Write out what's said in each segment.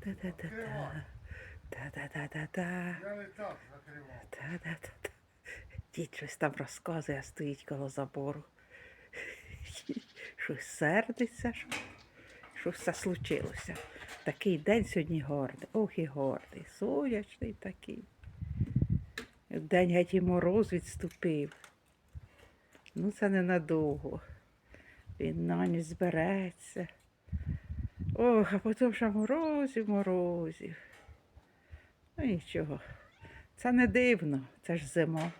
Та-да-да-да-да. Та-да-да-да-да. Я не так закривав. Та-да-да-да. Дід щось там розказує, а стоїть коло забору. Щось сердиться, що щось це случилося. Такий день сьогодні гордий. Ох і гордий. Сонячний такий. День геть і мороз відступив. Ну, це ненадовго. Він на ніч збереться. Ох, а потім ще морозів, морозів. Ну нічого. Це не дивно, це ж зима.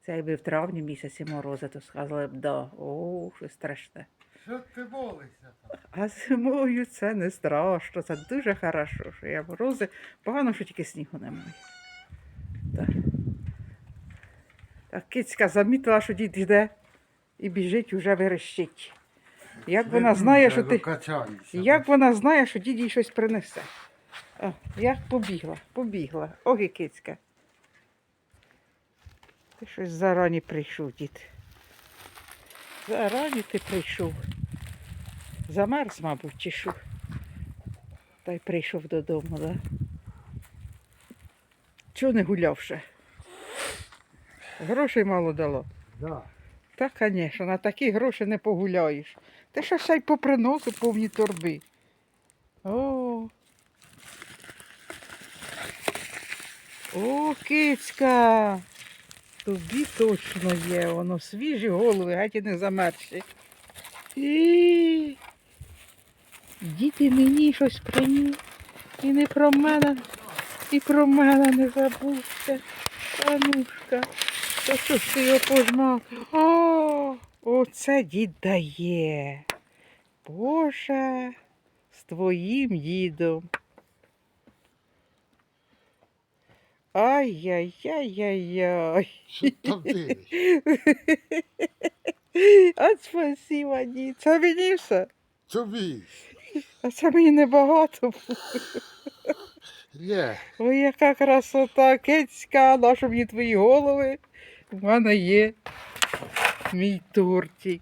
Це якби в травні місяці морози, то сказали б да. О, що страшне. Що ти молишся там? А зимою це не страшно, це дуже хорошо, що є морози. Погано, що тільки снігу немає. Так. Так, кицька замітила, що дід йде і біжить уже верещить. Як вона знає, що ти. Як вона знає, що дід їй щось принесе. О, як побігла, побігла. І кицька. Ти щось зарані прийшов, дід. Зарані ти прийшов. Замерз, мабуть, чи що. Та й прийшов додому, да? Чого не гуляв ще? Грошей мало дало. Да. Та, звісно, на такі гроші не погуляєш. Ти що ще й поприносив повні торби. О. О, кицька. Тобі точно є, воно свіжі голови, геть не замерзші. І... Діти мені щось приніс. І не про мене, і про мене не забувся. Анушка. Та що ж ти його пожмав? Оце дід дає. Боже, з твоїм дідом. Ай-яй-яй-яй-яй. Що там ти? От спасіба, дід. Це мені все. Тобі. А це мені небагато. Ні. Ой, яка красота, кицька, нащо мені твої голови? У мене є мій тортик.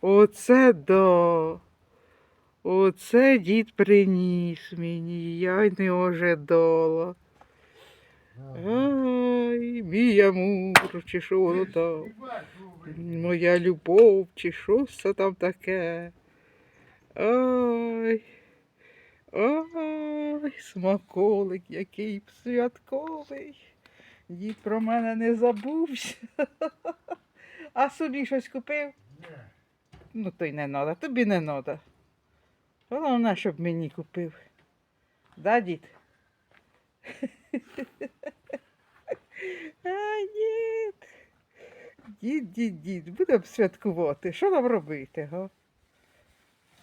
Оце да. Оце дід приніс мені, я й не ожидала. Ай, мій амур, чи що воно там, моя любов, чи що це там таке. Ай. Ой, смаколик, який святковий. Дід про мене не забувся. А собі щось купив? Ні. Ну, то й не треба, тобі не треба. Головне, щоб мені купив. Да, дід? А, дід. Дід, дід, дід, будемо святкувати. Що нам робити, га?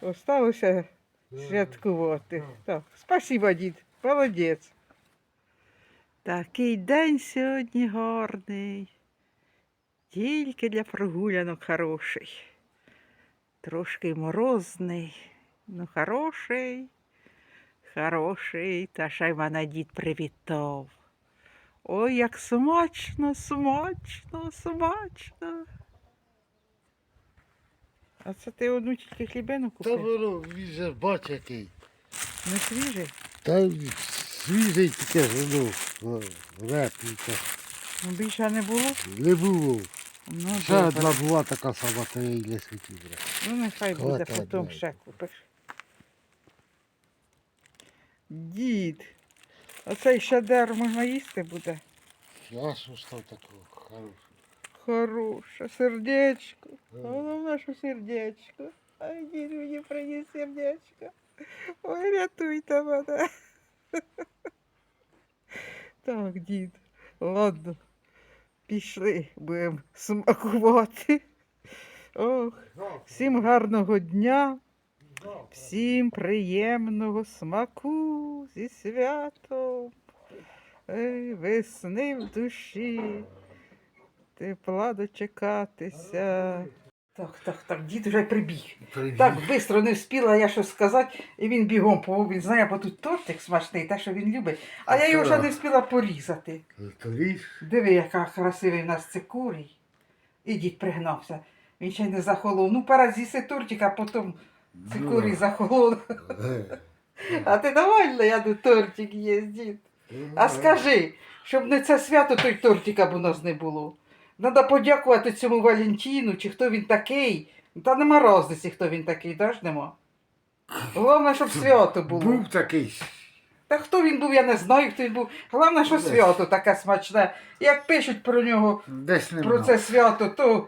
Осталося святкувати. Так, спасибо, дід, молодець. Такий день сьогодні гарний. Тільки для прогулянок хороший. Трошки морозний, ну хороший, хороший, та мене дід привітав. Ой, як смачно, смачно, смачно. А це ти одну тільки хлібину Та купив? воно, він же бач який. Не свіжий? Та свіжий таке воно, репненьке. Ну, більше не було? Не було. Ну, Ще добре. одна була така сама, то я її не світив. Ну, нехай буде, Хватає, потім ще купиш. Дід, оцей шедевр можна їсти буде. Я став такого хорошого. Хороше сердечко. Головне, що сердечко. Ай, дід мені приніс сердечко. Ой, рятуйте мене. Так, дід, ладно. Пішли, будемо смакувати. Ох, всім гарного дня. Всім приємного смаку зі святом. Ей, весни в душі. Тепла дочекатися. Так, так, так, дід вже прибіг. Так, швидко не встигла я щось сказати, і він бігом повів. Він знає, бо тут тортик смачний, те, що він любить. А я його ще не встигла порізати. Торіж? Диви, яка красивий в нас цикорій. І дід пригнався. Він ще не захолов. Ну, пора з'їсти тортик, а потім цикорій захолов. Е, А ти довольна, я до тортик є, дід. А скажи, щоб не це свято, то й тортика б у нас не було. Треба подякувати цьому Валентину, чи хто він такий. Та нема розниці, хто він такий, теж нема. Головне, щоб свято було. Був такий. Та хто він був, я не знаю, хто він був. Головне, що Десь. свято таке смачне. Як пишуть про нього, Десь не про це свято, то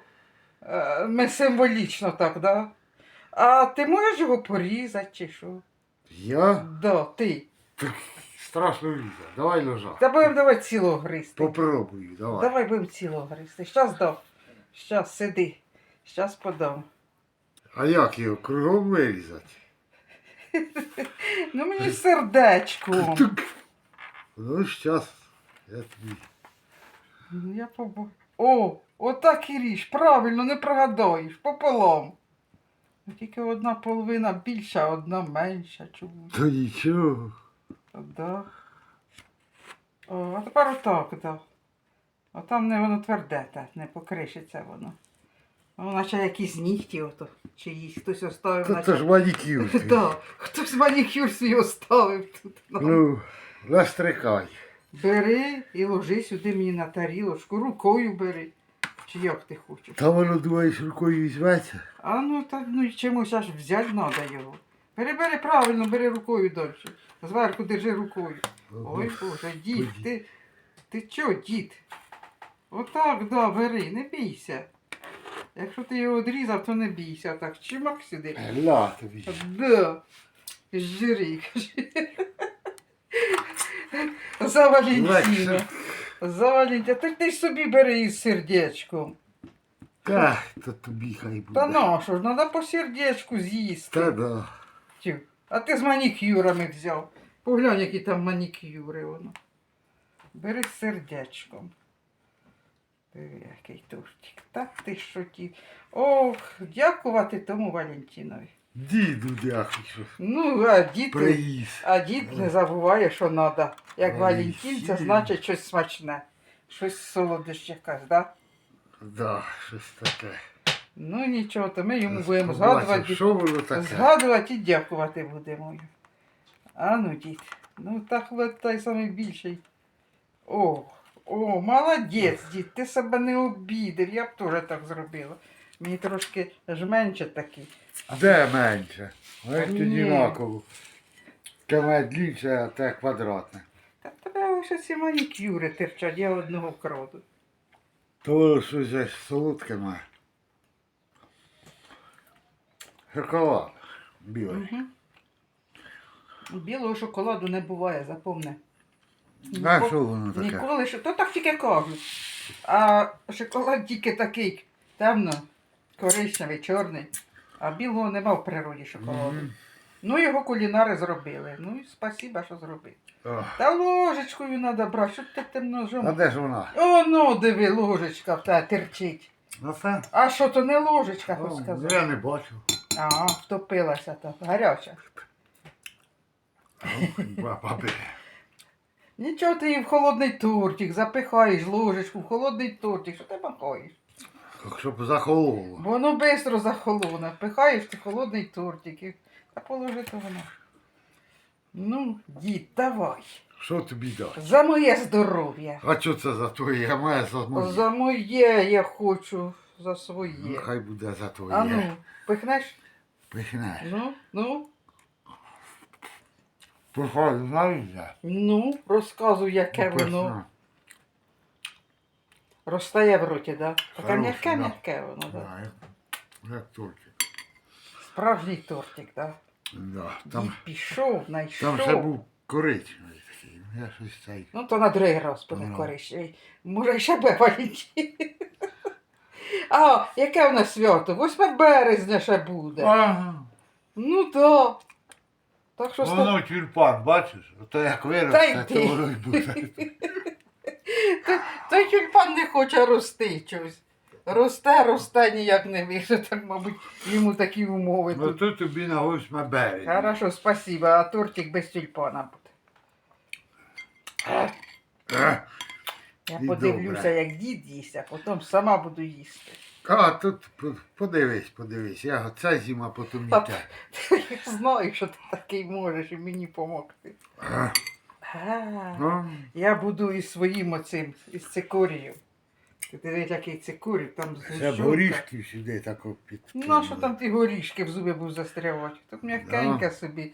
е, ми символічно так, да? А ти можеш його порізати чи що? Я? Да, ти. Страшно лізе. Давай лежа. Та будемо давай цілого гристи. Попробую, давай. Давай будемо цілого гристи. Щас дам. Щас сиди. Щас подам. А як його кругом вирізати? Ну мені сердечко. Тук. Ну, щас. Я тобі. Ну, Я побо... О, отак і ріж. Правильно, не прогадаєш. Пополам. Ну, Тільки одна половина більша, одна менша. Чому? То нічого. Да. О, а тепер отак, да. А там не воно тверде, та, не покришиться воно. Воно наче якісь нігті ото. Чиїсь хтось оставив, Та наче. це ж манікюр. Да, хтось манікюр свій оставив тут. Ну, настрикай. Бери і ложи сюди мені на тарілочку, рукою бери. Чи як ти хочеш? Та воно, думаєш, рукою візьметься? А ну так ну чимось аж взяти треба його. Бери, бери правильно, бери рукою дольше. Зверху держи рукою. Ой Боже, дід, ти. Ти чо, дід? Отак, да, бери, не бійся. Якщо ти його одрізав, то не бійся. Так, чимак сюди. Ля тобі. Да. Жири, кажи. За Валентина. За Валентина. Та ти ж собі бери із сердечком. Та, то тобі хай буде. Та ну, що ж, треба по сердечку з'їсти. Та да. Тю. А ти з манікюрами взяв. Поглянь, які там манікюри воно. Бери з сердечком. Диви, який тортик. Так ти що ті. Ох, дякувати тому Валентинові. Діду дякую, Ну, а дід, приїз. а дід не забуває, що треба. Як Ой, Валентин, це сі. значить щось смачне. Щось солодощ якась, да? Да, щось таке. Ну нічого, то ми йому будемо згадувати. Що воно таке? Згадувати і дякувати будемо. А ну, дід. Ну так от той самий більший. О, о, молодець, дід, ти себе не обідав, я б теж так зробила. Мені трошки жменше такий. Де менше? Ось однаково. Те длінше, а те квадратне. Та тебе ось ці манікюри терчать, я одного краду. То щось солодке має. Шоколад. Білий. Угу. Білого шоколаду не буває, запомни. А Ніко- що воно таке? Ніколи що, то так тільки кажуть. А шоколад тільки такий темно, коричневий, чорний. А білого нема в природі шоколаду. Мгм. Ну, його кулінари зробили. Ну і спасіба, що зробили. Ох. Та ложечкою треба брати, що ти тим А де ж вона? О, ну, диви, ложечка тебе терчить. На це? А що то не ложечка, хоч сказати. Я не бачу. Ага, втопилася там, гаряча. Баби. Нічого ти її в холодний тортик, запихаєш ложечку в холодний тортик, що ти махаєш? Щоб захололо. Бо воно швидко захолоне. Пихаєш ти холодний тортик і та положи то воно. Ну, дід, давай. Що тобі дати? За моє здоров'я. А що це за твоє? А моє за моє. За моє я хочу, за Ну, своє. хай буде за твоє. А ну, пихнеш? Пихне. Ну, ну, Пихай, знаєш де? ну, розказуй, яке Ну, воно розтає в роті, да? Таке Хороше, м'яке, да. м'яке воно, да. Да, як- Як тортик. Справжній тортик, да. Да. Дід Там, пішов, знайшов. там ще був коричневий такий. Я щось цей. Ну, то на другий раз буде Ну. коричневий. Може, ще б Валентин. А, яке в нас свято? 8 березня ще буде. Ага. Ну так. Так що ста- Воно тюльпан, бачиш? Ото як Та виросте, йди. то воно й буде. той тюльпан не хоче рости чогось. Росте, росте, ніяк не вийде. Так, мабуть, йому такі умови Ну тут. то тобі на 8 березня. Хорошо, спасибо, а тортик без тюльпана буде. Е, Я І подивлюся, добре. як дід їсть, а потім сама буду їсти. А, тут по- подивись, подивись. Я ця зима потім не те. Я знаю, що ти такий можеш і мені. А, ну, Я буду із своїм оцим, із цикорією. Ти дивись, який цикорій, там Це б згущенка. горішки сюди тако під. Ну, а що там ті горішки в зуби будуть застрявати? Тут м'якеньке собі.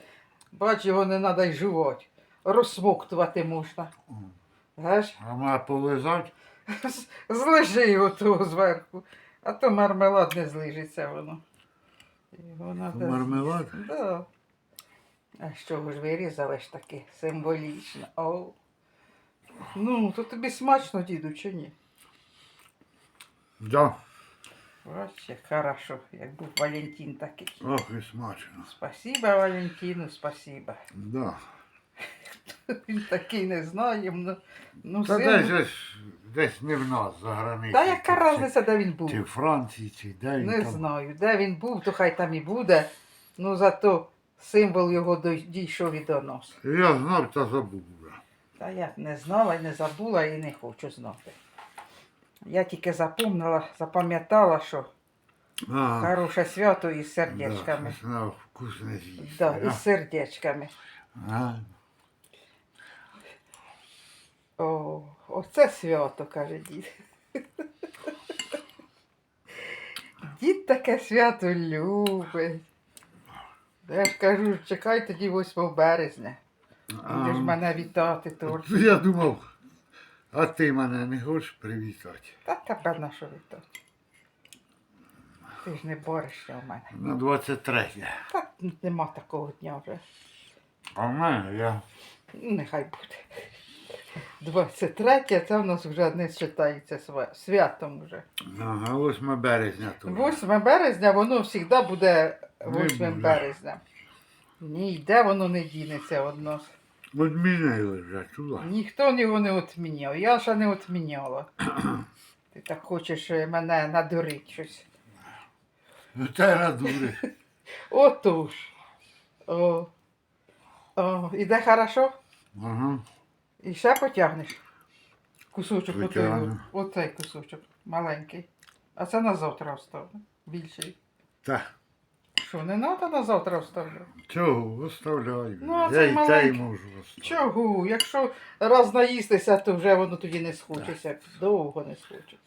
Бач, його не треба й жувати. Розсмоктувати можна. А має полизати? З- Злижи його того зверху, а то мармелад не злижиться воно. Його надо... Мармелад? Да. А з чого ж вирізали ж таки символічно? О. Ну, то тобі смачно, діду, чи ні? Да. Як хорошо, як був Валентин такий. Ох, і смачно. Спасибо, Валентину, спасибо. Да. Він такий не знає. Ну, ну Та син- десь, десь, десь не в нас за границею. Та яка Чи- де він був? Чи в Франції, чи де він Не там. знаю, де він був, то хай там і буде. Ну зато символ його дой- дійшов і до нас. Я знав та забув. вже. Та я не знала і не забула і не хочу знати. Я тільки запомнила, запам'ятала, що А, хороше свято із сердечками. треба вкусне з'їсти. Да, із сердечками. А, О, оце свято, каже дід. Дід таке свято любить. Я ж кажу, чекай тоді 8 березня. Будеш мене вітати торт. Я думав, а ти мене не хочеш привітати? Та тебе на що вітати? Ти ж не борешся у мене. На 23. Та нема такого дня вже. А в мене я. Нехай буде. 23 це в нас вже не вважається святом вже. Ага, 8 березня тут. 8 березня воно завжди буде 8 буде. березня. Ні, йде воно не дінеться одно. Відмінили вже, чула? Ніхто його не відміняв. Я ще не відміняла. Ти так хочеш мене надурити щось. Ну та надури. Отож. О. О, іде хорошо? Ага. І ще потягнеш. Кусочок отой, оцей кусочок маленький. А це на завтра оставлю. Більший. Та, Що, не треба на завтра оставляти? чого, оставляю. Ну, а я це і та й маленький. можу оставити. Чого? Якщо раз наїстися, то вже воно тоді не схочеться. Довго не схочеться.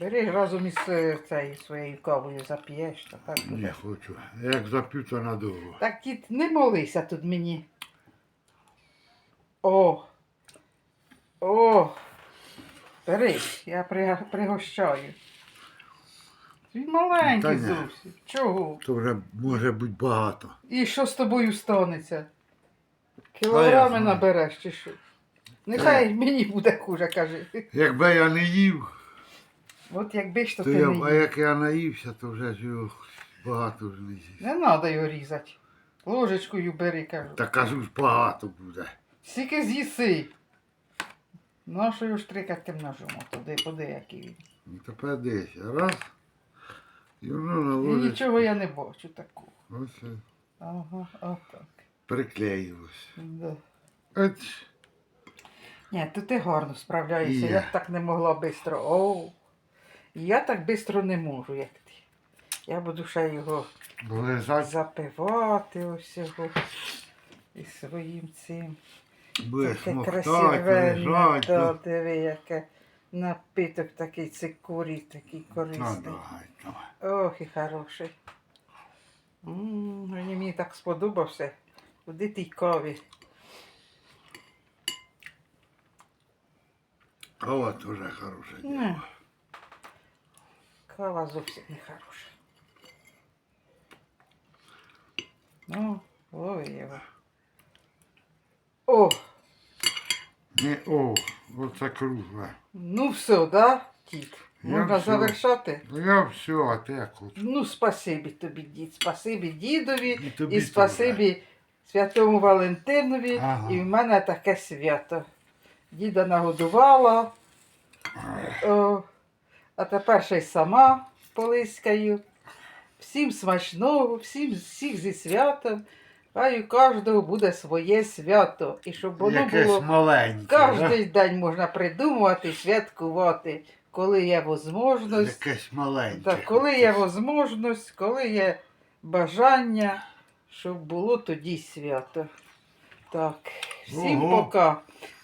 Бери разом із е, цією своєю кавою зап'єш, то так буде. Не хочу. Як зап'ю, то надовго. Так дід, не молися тут мені. О. О. Бери, я пригощаю. Він маленький зовсім. Чого? То вже може бути багато. І що з тобою станеться? Кілограми набереш чи що? Нехай мені буде хуже, каже. Якби я не їв, От якби ж то то ти я, не а як я наївся, то вже ж його багато вже не з'їсть. Не треба його різати. Ложечкою бери, кажу. Та кажу ж багато буде. Скільки з'їси. Ну, що його штрикати ножом, туди, поди, який він. Ну тепер десь. Раз. І воно І наводить. нічого я не бачу такого. Ось е, Ага, отак. приклеїлось. Да. От. Ні, то ти гарно справляєшся. Є. Я б так не могла швидко. О, я так швидко не можу, як ти. Я буду ще його Лежать запивати усього і своїм цим. Буде Таке смоктати, красиве, лежать. да, ну. диви, яке напиток такий цикурій, такий Та, корисний. давай. Ох, і хороший. М, Він мені так сподобався. Куди тій каві? Кава теж хороша. Не. Кава зовсім не хороша. Ну, лови його. О, Не, о, оце кругле. ну все, да, дід? Можна все. завершати? Ну я все, а ти як хочеш. Ну, спасибі тобі, дід, спасибі дідові І тобі і теж. спасибі святому Валентинові. Ага. І в мене таке свято. Діда нагодувала, о, а тепер ще й сама полискаю. Всім смачного, всім всіх зі святом. Хай у кожного буде своє свято. І щоб воно Якесь було маленьке. да? кожен день можна придумувати, святкувати. коли є можливість. Якесь маленьке. Так, коли є можливість, коли є бажання, щоб було тоді свято. Так, всім Ого. пока.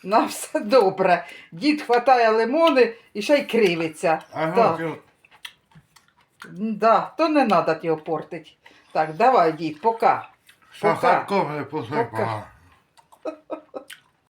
На все добре. Дід хватає лимони і ще й кривиться. Ага, Так. ти- Да, то не треба його портити. Так, давай, дід, пока. Пока. Сахарком не посипала.